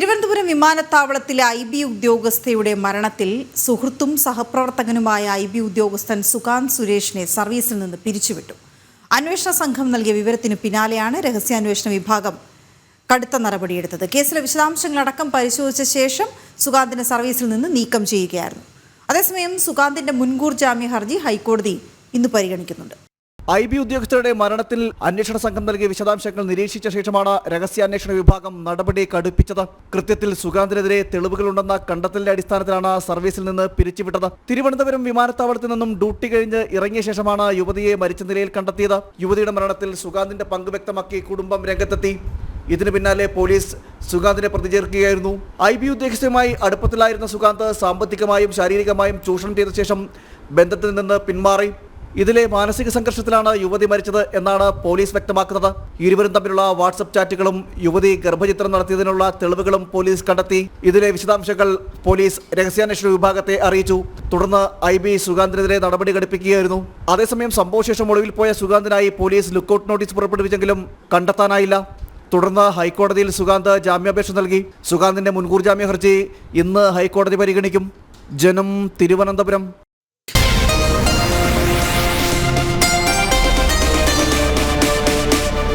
തിരുവനന്തപുരം വിമാനത്താവളത്തിലെ I B ഉദ്യോഗസ്ഥയുടെ മരണത്തിൽ സുഹൃത്തും സഹപ്രവർത്തകനുമായ ഐ ബി ഉദ്യോഗസ്ഥൻ സുകാന്ത് സുരേഷിനെ സർവീസിൽ നിന്ന് പിരിച്ചുവിട്ടു. അന്വേഷണ സംഘം നൽകിയ വിവരത്തിനു പിന്നാലെയാണ് രഹസ്യാന്വേഷണ വിഭാഗം കടുത്ത നടപടിയെടുത്തത്. കേസിലെ വിശദാംശങ്ങളടക്കം പരിശോധിച്ച ശേഷം സുകാന്തിനെ സർവീസിൽ നിന്ന് നീക്കം ചെയ്യുകയായിരുന്നു. അതേസമയം സുകാന്തിന്റെ മുൻകൂർ ജാമ്യ ഹർജി ഹൈക്കോടതി ഇന്ന് പരിഗണിക്കുന്നുണ്ട്. ഐ ബി ഉദ്യോഗസ്ഥരുടെ മരണത്തിൽ അന്വേഷണ സംഘം നൽകിയ വിശദാംശങ്ങൾ നിരീക്ഷിച്ച ശേഷമാണ് രഹസ്യാന്വേഷണ വിഭാഗം നടപടി കടുപ്പിച്ചത്. കൃത്യത്തിൽ സുഗാന്തിനെതിരെ തെളിവുകളുണ്ടെന്ന കണ്ടെത്തലിന്റെ അടിസ്ഥാനത്തിലാണ് സർവീസിൽ നിന്ന് പിരിച്ചുവിട്ടത്. തിരുവനന്തപുരം വിമാനത്താവളത്തിൽ നിന്നും ഡ്യൂട്ടി കഴിഞ്ഞ് ഇറങ്ങിയ ശേഷമാണ് യുവതിയെ മരിച്ച നിലയിൽ കണ്ടെത്തിയത്. യുവതിയുടെ മരണത്തിൽ സുഗാന്തിന്റെ പങ്ക് വ്യക്തമാക്കി കുടുംബം രംഗത്തെത്തി. ഇതിനു പിന്നാലെ പോലീസ് സുഗാന്തിനെ പ്രതി ചേർക്കുകയായിരുന്നു ഐ ബി ഉദ്യോഗസ്ഥയുമായി അടുപ്പത്തിലായിരുന്ന സുഗാന്ത് സാമ്പത്തികമായും ശാരീരികമായും ചൂഷണം ചെയ്ത ശേഷം ബന്ധത്തിൽ നിന്ന് പിന്മാറി. ഇതിലെ മാനസിക സംഘർഷത്തിലാണ് യുവതി മരിച്ചത് എന്നാണ് പോലീസ് വ്യക്തമാക്കുന്നത്. ഇരുവരും തമ്മിലുള്ള വാട്സപ്പ് ചാറ്റുകളും യുവതി ഗർഭചിത്രം നടത്തിയതിനുള്ള തെളിവുകളും പോലീസ് കണ്ടെത്തി. ഇതിലെ വിശദാംശങ്ങൾ പോലീസ് രഹസ്യാന്വേഷണ വിഭാഗത്തെ അറിയിച്ചു. തുടർന്ന് ഐ ബി സുഗാന്തിനെതിരെ നടപടി ഘടിപ്പിക്കുകയായിരുന്നു. അതേസമയം സംഭവശേഷം ഒളിവിൽ പോയ സുഗാന്തിനായി പോലീസ് ലുക്കൌട്ട് നോട്ടീസ് പുറപ്പെടുവിച്ചെങ്കിലും കണ്ടെത്താനായില്ല. തുടർന്ന് ഹൈക്കോടതിയിൽ സുഗാന്ത് ജാമ്യാപേക്ഷ നൽകി. സുഗാന്തിന്റെ മുൻകൂർ ജാമ്യ ഹർജി ഇന്ന് ഹൈക്കോടതി പരിഗണിക്കും. ജനം തിരുവനന്തപുരം.